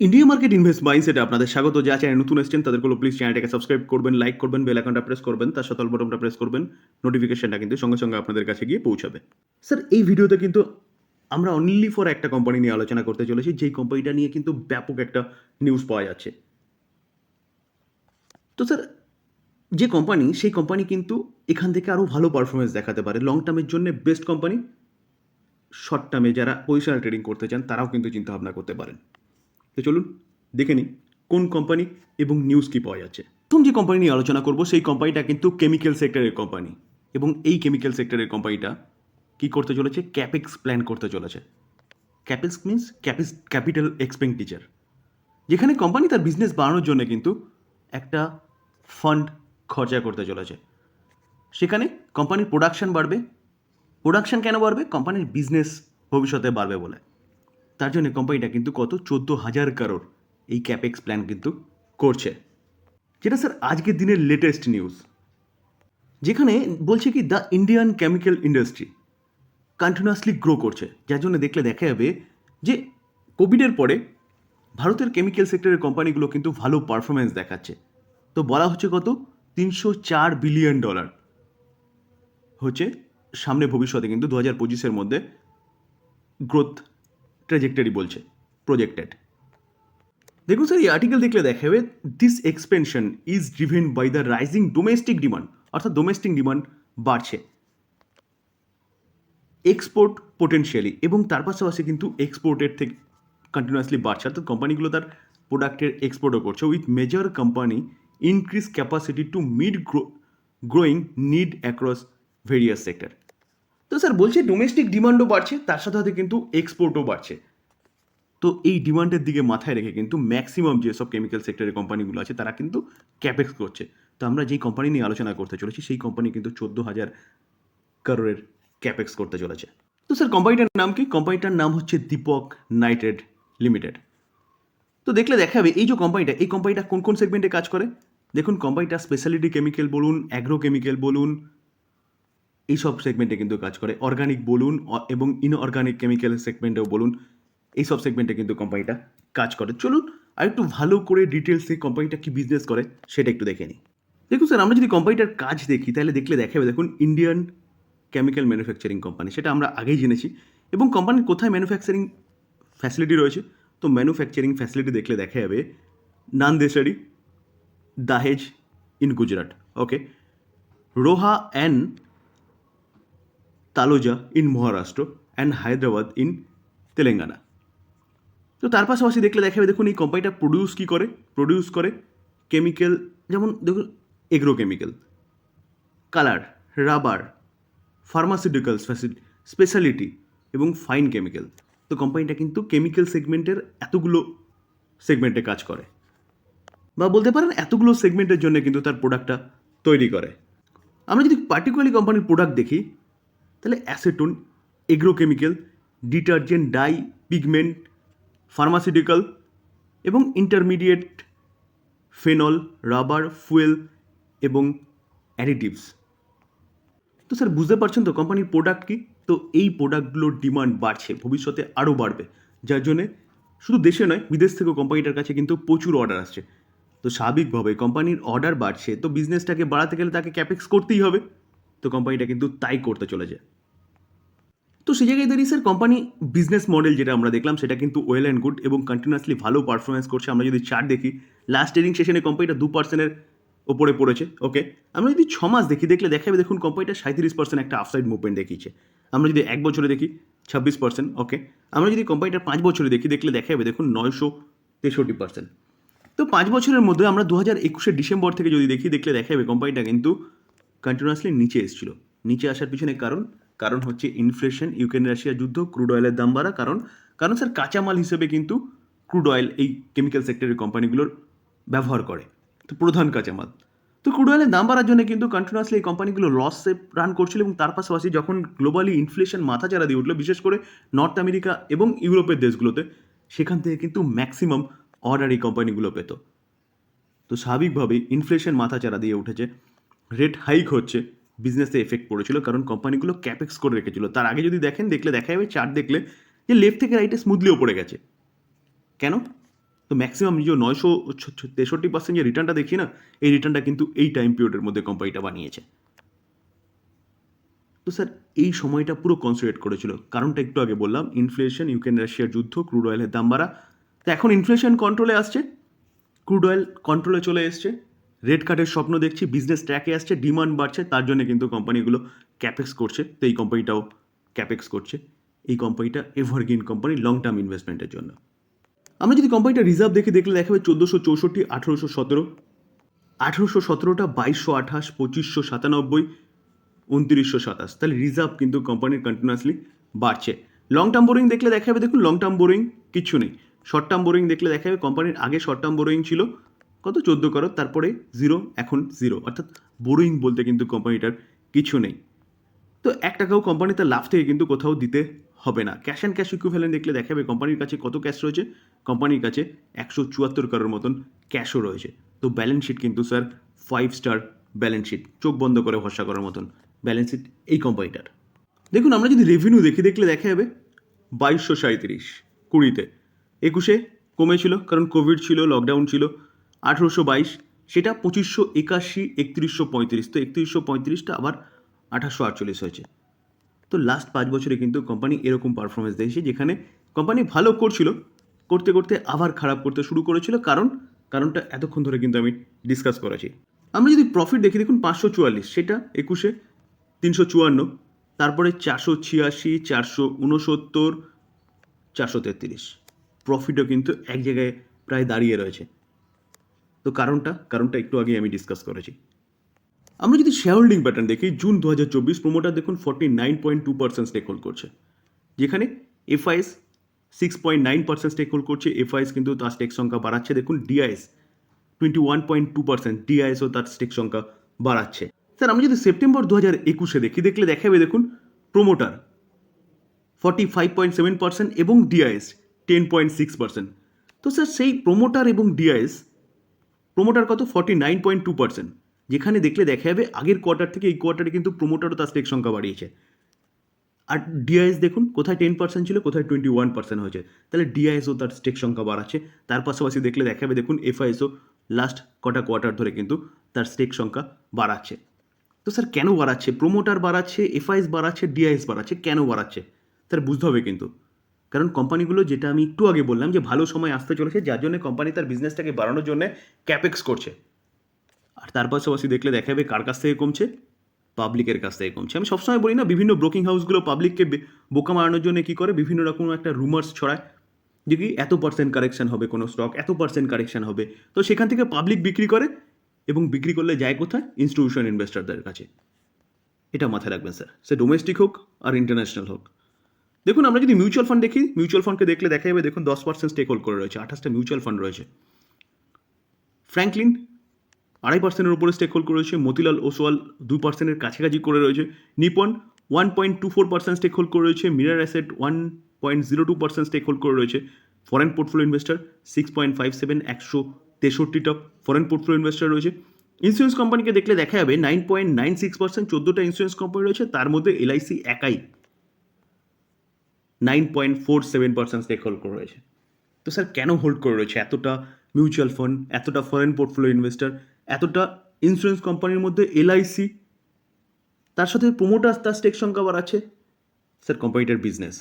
India market invest মাইন্ডসেটে আপনাদের স্বাগত। যা চ্যানেল নতুন এসেছেন তাদেরগুলো প্লিজ চ্যানেলটাকে সাবস্ক্রাইব করবেন লাইক করবেন বেল আইকনটা প্রেস করবেন, তার সাথে বটনটা প্রেস করবেন নোটিফিকেশনটা কিন্তু সঙ্গে সঙ্গে আপনাদের কাছে গিয়ে পৌঁছাবে। স্যার এই ভিডিওতে কিন্তু আমরা অনলি ফর একটা কোম্পানি নিয়ে আলোচনা করতে চলেছি, যেই কোম্পানিটা নিয়ে কিন্তু ব্যাপক একটা নিউজ পাওয়া যাচ্ছে। তো স্যার যে কোম্পানি সেই কোম্পানি কিন্তু এখান থেকে আরও ভালো পারফরমেন্স দেখাতে পারে। লং টার্মের জন্য বেস্ট কোম্পানি শর্ট টার্মে যারা পজিশনাল ট্রেডিং করতে চান, তারাও কিন্তু চিন্তা ভাবনা করতে পারেন। তো চলুন, দেখে নিই কোন কোম্পানি এবং নিউজ কি পাওয়া যাচ্ছে। প্রথম যে কোম্পানি নিয়ে আলোচনা করব, সেই কোম্পানিটা কিন্তু কেমিক্যাল সেক্টরের কোম্পানি এবং এই কেমিক্যাল সেক্টরের কোম্পানিটা কি করতে চলেছে? ক্যাপেক্স প্ল্যান করতে চলেছে। Capex means capex capital expenditure যেখানে কোম্পানি তার বিজনেস বাড়ানোর জন্য কিন্তু একটা ফান্ড খরচা করতে চলেছে। সেখানে কোম্পানির প্রোডাকশান বাড়বে। প্রোডাকশন কেন বাড়বে? কোম্পানির বিজনেস ভবিষ্যতে বাড়বে বলে। তার জন্য কোম্পানিটা কিন্তু কত? চোদ্দ হাজার কারোর এই ক্যাপেক্স প্ল্যান কিন্তু করছে। যেটা স্যার আজকের দিনের লেটেস্ট নিউজ যেখানে বলছে কি the Indian chemical industry continuously grow করছে। যার জন্য দেখলে দেখা যাবে যে কোভিডের পরে ভারতের কেমিক্যাল সেক্টরের কোম্পানিগুলো কিন্তু ভালো পারফরমেন্স দেখাচ্ছে। তো বলা হচ্ছে কত? তিনশো চার বিলিয়ন ডলার হচ্ছে সামনে ভবিষ্যতে কিন্তু দু হাজার পঁচিশের মধ্যে গ্রোথ ট্রেজেক্টরি বলছে প্রজেক্টেড দেখুন স্যার, এই আর্টিকেল দেখলে দেখা যাবে this expansion is driven by the rising domestic demand অর্থাৎ ডোমেস্টিক ডিমান্ড বাড়ছে। এক্সপোর্ট পোটেনশিয়ালি এবং তার পাশাপাশি কিন্তু এক্সপোর্টের থেকে কন্টিনিউয়াসলি বাড়ছে, অর্থাৎ কোম্পানিগুলো তার প্রোডাক্টের এক্সপোর্টও করছে। With major company increase capacity to meet grow growing need across various sector তো স্যার, বলছে ডোমেস্টিক ডিমান্ডও বাড়ছে, তার সাথে সাথে কিন্তু এক্সপোর্টও বাড়ছে। তো এই ডিমান্ডের দিকে মাথায় রেখে কিন্তু ম্যাক্সিমাম যেসব কেমিক্যাল সেক্টরের কোম্পানিগুলো আছে, তারা কিন্তু ক্যাপেক্স করছে। তো আমরা যেই কোম্পানি নিয়ে আলোচনা করতে চলেছি, সেই কোম্পানি কিন্তু চোদ্দ হাজার কারোরের ক্যাপেক্স করতে চলেছে। তো স্যার কোম্পানিটার নাম কি? কোম্পানিটার নাম হচ্ছে দীপক নাইটেড লিমিটেড তো দেখলে দেখা যাবে, এই যে কোম্পানিটা এই কোম্পানিটা কোন কোন সেগমেন্টে কাজ করে? দেখুন কোম্পানিটা স্পেশালিটি কেমিক্যাল বলুন অ্যাগ্রো কেমিক্যাল বলুন এইসব সেগমেন্টে কিন্তু কাজ করে। অর্গানিক বলুন এবং ইনঅর্গানিক কেমিক্যাল সেগমেন্টেও বলুন, এইসব সেগমেন্টে কিন্তু কোম্পানিটা কাজ করে। চলুন আর একটু ভালো করে ডিটেলসে কোম্পানিটা কি বিজনেস করে, সেটা একটু দেখে নিই। দেখুন স্যার আমরা যদি কোম্পানিটার কাজ দেখি, তাহলে দেখলে দেখা যাবে দেখুন ইন্ডিয়ান কেমিক্যাল ম্যানুফ্যাকচারিং কোম্পানি সেটা আমরা আগেই জেনেছি। এবং কোম্পানির কোথায় ম্যানুফ্যাকচারিং ফ্যাসিলিটি রয়েছে? তো ম্যানুফ্যাকচারিং ফ্যাসিলিটি দেখলে দেখা যাবে Nandesari Dahej, in Gujarat okay Roha and Taloja in Maharashtra and Hyderabad in Telangana. তো তার পাশাপাশি দেখলে দেখা যাবে, দেখুন এই কোম্পানিটা প্রডিউস কী করে? প্রডিউস করে কেমিক্যাল যেমন দেখুন agro chemical colour rubber pharmaceuticals specialty এবং ফাইন কেমিক্যাল তো কোম্পানিটা কিন্তু কেমিক্যাল সেগমেন্টের এতগুলো সেগমেন্টে কাজ করে। বা বলতে পারেন এতগুলো সেগমেন্টের জন্য কিন্তু তার প্রোডাক্টটা তৈরি করে। আমরা যদি পার্টিকুলারলি কোম্পানির প্রোডাক্ট দেখি তাহলে acetone, agrochemical, detergent, dye, pigment, pharmaceutical এবং ইন্টারমিডিয়েট, ফেনল, রাবার, ফুয়েল এবং অ্যাডিটিভস। তো স্যার, বুঝতে পারছেন তো কোম্পানির প্রোডাক্ট কি? তো এই প্রোডাক্টগুলোর ডিমান্ড বাড়ছে, ভবিষ্যতে আরও বাড়বে। যার জন্যে শুধু দেশে নয়, বিদেশ থেকেও কোম্পানিটার কাছে কিন্তু প্রচুর অর্ডার আসছে। তো স্বাভাবিকভাবে কোম্পানির অর্ডার বাড়ছে, তো বিজনেসটাকে বাড়াতে গেলে তাকে ক্যাপেক্স করতেই হবে। তো কোম্পানিটা কিন্তু তাই করতে চলেছে। তো সেই জায়গায় দাঁড়িয়ে স্যার কোম্পানি বিজনেস মডেল যেটা আমরা দেখলাম, সেটা কিন্তু ওয়েল অ্যান্ড গুড এবং কন্টিনিউয়াসলি ভালো পারফরমেন্স করছে। আমরা যদি চার্ট দেখি লাস্ট ট্রেডিং সেশনে কোম্পানিটা দু পার্সেন্টের ওপরে পড়েছে ওকে আমরা যদি ছ মাস দেখি, দেখলে দেখা যাবে দেখুন কোম্পানিটা সাঁত্রিশ পার্সেন্ট একটা আফসাইড মুভমেন্ট দেখিয়েছে। আমরা যদি এক বছরে দেখি, ছাব্বিশ পার্সেন্ট ওকে আমরা যদি কোম্পানিটার পাঁচ বছরে দেখি, দেখলে দেখা যাবে দেখুন নয়শো তেষট্টি পার্সেন্ট তো পাঁচ বছরের মধ্যে আমরা দু হাজার একুশের ডিসেম্বর থেকে যদি দেখি, দেখলে দেখা যাবে কোম্পানিটা কিন্তু কন্টিনিউয়াসলি নিচে এসেছিল। নিচে আসার পিছনে কারণ কারণ হচ্ছে ইনফ্লেশন ইউক্রেন রাশিয়া যুদ্ধ ক্রুড অয়েলের দাম বাড়া, কারণ কারণ স্যার কাঁচামাল হিসেবে কিন্তু ক্রুড অয়েল এই কেমিক্যাল সেক্টরের কোম্পানিগুলোর ব্যবহার করে। তো প্রধান কাঁচামাল। তো ক্রুড অয়েলের দাম বাড়ার জন্য কিন্তু কন্টিনিউয়াসলি এই কোম্পানিগুলো লসে রান করছিল এবং তার পাশাপাশি যখন গ্লোবালি ইনফ্লেশন মাথা চারা দিয়ে উঠল, বিশেষ করে নর্থ আমেরিকা এবং ইউরোপের দেশগুলোতে, সেখান থেকে কিন্তু ম্যাক্সিমাম অর্ডার এই কোম্পানিগুলো পেত। তো স্বাভাবিকভাবেই ইনফ্লেশন মাথা চারা দিয়ে উঠেছে। রেট হাইক হচ্ছে। বিজনেসে এফেক্ট পড়েছিল, কারণ কোম্পানিগুলো ক্যাপেক্স করে রেখেছিল। তার আগে যদি দেখেন, দেখলে দেখা যাবে চার্ট দেখলে যে লেফট থেকে রাইটে স্মুথলি ওপরে গেছে। কেন? তো ম্যাক্সিমাম যে নয়শো তেষট্টি পার্সেন্ট যে রিটার্নটা দেখি না, এই রিটার্নটা কিন্তু এই টাইম পিরিয়ডের মধ্যে কোম্পানিটা বানিয়েছে। তো স্যার এই সময়টা পুরো কনসেন্ট্রেট করেছিল। কারণটা একটু আগে বললাম ইনফ্লেশন ইউক্রেন রাশিয়ার যুদ্ধ ক্রুড অয়েলের দাম বাড়া। তো এখন ইনফ্লেশন কন্ট্রোলে আসছে ক্রুড অয়েল কন্ট্রোলে চলে এসছে। রেড কার্ডের স্বপ্ন দেখছি বিজনেস ট্র্যাকে আসছে ডিমান্ড বাড়ছে, তার জন্য কিন্তু কোম্পানিগুলো ক্যাপেক্স করছে। তো এই কোম্পানিটাও ক্যাপেক্স করছে। এই কোম্পানিটা এভারগ্রিন কোম্পানি লং টার্ম ইনভেস্টমেন্টের জন্য। আমরা যদি কোম্পানিটা রিজার্ভ দেখে দেখলে দেখাবে চোদ্দোশো চৌষট্টি, আঠেরোশো সতেরো। আঠেরোশো সতেরোটা বাইশশো আঠাশ, পঁচিশশো সাতানব্বই, উনত্রিশশো সাতাশ। তাহলে রিজার্ভ কিন্তু কোম্পানির কন্টিনিউয়াসলি বাড়ছে। লং টার্ম বোরিং দেখলে দেখা যাবে, দেখুন লং টার্ম বোরিং কিচ্ছু নেই। শর্ট টার্ম বোরিং দেখলে দেখা যাবে কোম্পানির আগে শর্ট টার্ম বোরিং ছিল কত চোদ্দ করো? তারপরে জিরো, এখন জিরো। অর্থাৎ বোরিং বলতে কিন্তু কোম্পানিটার কিছু নেই। তো এক টাকাও কোম্পানি তার লাভ থেকে কিন্তু কোথাও দিতে হবে না। ক্যাশ অ্যান্ড ক্যাশ ইকুইভ্যালেন্ট দেখলে দেখাবে কোম্পানির কাছে কত ক্যাশ রয়েছে? কোম্পানির কাছে একশো চুয়াত্তর কারোর মতন ক্যাশও রয়েছে। তো ব্যালেন্স শিট কিন্তু sir five star balance sheet চোখ বন্ধ করে ভরসা করার মতন ব্যালেন্স শিট এই কোম্পানিটার দেখুন, আমরা যদি রেভিনিউ দেখি দেখলে দেখা যাবে, বাইশশো সাঁত্রিশ কুড়িতে। একুশে কমেছিল, কারণ কোভিড ছিল লকডাউন ছিল। আঠেরোশো বাইশ, সেটা পঁচিশশো একাশি, একত্রিশশো পঁয়ত্রিশ। তো একত্রিশশো পঁয়ত্রিশটা আবার আঠাশশো আটচল্লিশ হয়েছে। তো লাস্ট পাঁচ বছরে কিন্তু কোম্পানি এরকম পারফরমেন্স দিয়েছে যেখানে কোম্পানি ভালো করছিল, করতে করতে আবার খারাপ করতে শুরু করেছিল, কারণ, কারণটা এতক্ষণ ধরে কিন্তু আমি ডিসকাস করেছি। আমরা যদি প্রফিট দেখি, দেখুন পাঁচশো চুয়াল্লিশ, সেটা একুশে তিনশো চুয়ান্ন, তারপরে চারশো ছিয়াশি, চারশো উনসত্তর চারশো তেত্রিশ। প্রফিটও কিন্তু এক জায়গায় প্রায় দাঁড়িয়ে রয়েছে। তো কারণটা কারণটা একটু আগে আমি ডিসকাস করেছি। আমরা যদি শেয়ার হোল্ডিং প্যাটার্ন দেখি জুন দু হাজার চব্বিশ প্রোমোটার দেখুন forty nine point two percent stake hold করছে। যেখানে FIs six point nine percent stake hold করছে। এফআইএস কিন্তু তার স্টেক সংখ্যা বাড়াচ্ছে। দেখুন DIs twenty one point two percent ডিআইএসও তার স্টেক সংখ্যা বাড়াচ্ছে। স্যার আমরা যদি সেপ্টেম্বর দু হাজার একুশে দেখি, দেখলে দেখাবে দেখুন promoter forty five point seven percent এবং DIs ten point six percent তো স্যার, সেই প্রোমোটার এবং ডিআইএস প্রোমোটার কত? Forty nine point two percent যেখানে দেখলে দেখা যাবে আগের কোয়ার্টার থেকে এই কোয়ার্টারে কিন্তু প্রোমোটারও তার স্টেক সংখ্যা বাড়িয়েছে। আর ডিআইএস দেখুন, কোথায় টেন পার্সেন্ট ছিল, কোথায় টোয়েন্টি ওয়ান পার্সেন্ট হয়েছে। তাহলে ডিআইএসও তার স্টেক সংখ্যা বাড়াচ্ছে। তার পাশাপাশি দেখলে দেখা যাবে, দেখুন এফআইএসও লাস্ট কটা কোয়ার্টার ধরে কিন্তু তার স্টেক সংখ্যা বাড়াচ্ছে। তো স্যার কেন বাড়াচ্ছে? প্রোমোটার বাড়াচ্ছে এফআইএস বাড়াচ্ছে ডিআইএস বাড়াচ্ছে, কেন বাড়াচ্ছে? স্যার বুঝতে হবে কিন্তু। কারণ কোম্পানিগুলো যেটা আমি একটু আগে বললাম যে ভালো সময় আসতে চলেছে, যার জন্য কোম্পানি তার বিজনেসটাকে বাড়ানোর জন্য ক্যাপেক্স করছে। আর তার পাশাপাশি দেখলে দেখা যাবে কার কাছ থেকে কমছে? পাবলিকের কাছ থেকে কমছে। আমি সবসময় বলি না, বিভিন্ন ব্রোকিং হাউসগুলো পাবলিককে বোকা মারানোর জন্য কী করে? বিভিন্ন রকম একটা রুমার্স ছড়ায় যে কি এত পার্সেন্ট কারেকশন হবে কোনো স্টক এত পার্সেন্ট কারেকশান হবে। তো সেখান থেকে পাবলিক বিক্রি করে এবং বিক্রি করলে যায় কোথায়? ইনস্টিটিউশন ইনভেস্টরদের কাছে। এটা মাথায় রাখবেন স্যার সে ডোমেস্টিক হোক আর ইন্টারন্যাশনাল হোক। দেখুন, আমরা যদি মিউচুয়াল ফান্ড দেখি মিউচুয়াল ফান্ডকে দেখলে দেখা যাবে, দেখুন, দশ পার্সেন্ট স্টেক হোল্ড করে রয়েছে, আঠাশটা মিউচুয়াল ফান্ড রয়েছে। ফ্র্যাঙ্কলিন আড়াই পার্সেন্টের উপরে স্টেক হোল্ড করে রয়েছে, মতিলাল ওসওয়াল দুই পার্সেন্টের কাছাকাছি করে রয়েছে, Nippon one point two four percent stake hold করে রয়েছে, Mirae asset one point zero two percent stake hold করে রয়েছে foreign portfolio investor six point five seven একশো তেষট্টিটা ফরেন পোর্টফোলিও ইনভেস্টার রয়েছে। ইন্স্যুরেন্স কোম্পানিকে দেখলে দেখা যাবে nine point nine six percent চোদ্দোটা ইন্স্যুরেন্স কোম্পানি রয়েছে, তার মধ্যে এলআইসি একাই। Nine point four seven percent stake hold করে রয়েছে। তো স্যার, কেন হোল্ড করে রয়েছে? এতটা মিউচুয়াল ফান্ড এতটা ফরেন পোর্টফোলিও ইনভেস্টার এতটা ইন্স্যুরেন্স কোম্পানির মধ্যে এলআইসি তার সাথে প্রোমোটার তার স্টেক সংখ্যা বাড়াচ্ছে? স্যার কোম্পানিটার বিজনেস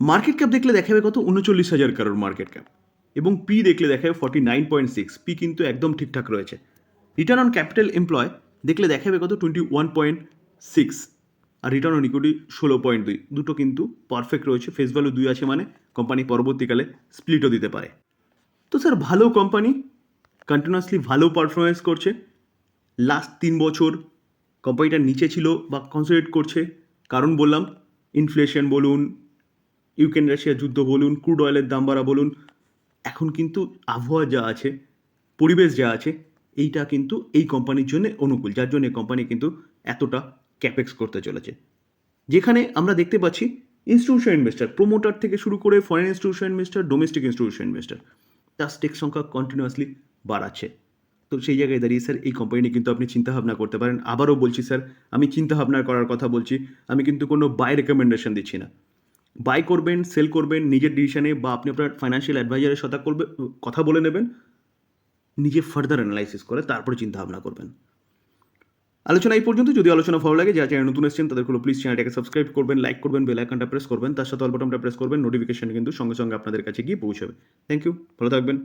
মার্কেট ক্যাপ দেখলে দেখাবে কত? উনচল্লিশ হাজার কারোর মার্কেট ক্যাপ এবং পি দেখলে দেখাবে forty nine point six P কিন্তু একদম ঠিকঠাক রয়েছে। রিটার্ন অন ক্যাপিটাল এমপ্লয় দেখলে দেখাবে কত? টোয়েন্টি ওয়ান পয়েন্ট সিক্স আর রিটার্ন অন ইকুইটি ষোলো পয়েন্ট দুই। দুটো কিন্তু পারফেক্ট রয়েছে। ফেস ভ্যালু দুই আছে মানে কোম্পানি পরবর্তীকালে স্প্লিটও দিতে পারে। তো স্যার ভালো কোম্পানি কন্টিনিউয়াসলি ভালো পারফরমেন্স করছে। লাস্ট তিন বছর কোম্পানিটার নিচে ছিল বা কনসেন্ট্রেট করছে। কারণ বললাম ইনফ্লেশন বলুন ইউক্রেন রাশিয়া যুদ্ধ বলুন ক্রুড অয়েলের দাম বাড়া বলুন, এখন কিন্তু আবহাওয়া যা আছে, পরিবেশ যা আছে, এইটা কিন্তু এই কোম্পানির জন্য অনুকূল। যার জন্য কোম্পানি কিন্তু এতটা ক্যাপেক্স করতে চলেছে। যেখানে আমরা দেখতে পাচ্ছি ইনস্টিটিউশন ইনভেস্টার প্রোমোটার থেকে শুরু করে foreign institution investor domestic institution investor তার স্টেক সংখ্যা কন্টিনিউয়াসলি বাড়াচ্ছে। তো সেই জায়গায় দাঁড়িয়ে স্যার এই কোম্পানি কিন্তু আপনি চিন্তাভাবনা করতে পারেন। আবারও বলছি স্যার আমি চিন্তাভাবনা করার কথা বলছি, আমি কিন্তু কোনো বাই রেকমেন্ডেশন দিচ্ছি না। বাই করবেন সেল করবেন, নিজের ডিসিশনে বা আপনি আপনার ফাইন্যান্সিয়াল অ্যাডভাইজারের সাথে করবে কথা বলে নেবেন, নিজে ফার্দার অ্যানালাইসিস করে তারপরে চিন্তা ভাবনা করবেন। আলোচনা এই পর্যন্ত। যদি আলোচনা ভালো লাগে, যারা চ্যানেল নতুন এসেছেন তাদের হলো প্লিজ চ্যানেলটাকে সাবস্ক্রাইব করবেন লাইক করবেন বেল আইকনটা প্রেস করবেন, তার সাথে অল বাটনটা প্রেস করবেন নোটিফিকেশন কিন্তু সঙ্গে সঙ্গে আপনাদের কাছে গিয়ে পৌঁছাবে। থ্যাংক ইউ ভালো থাকবেন।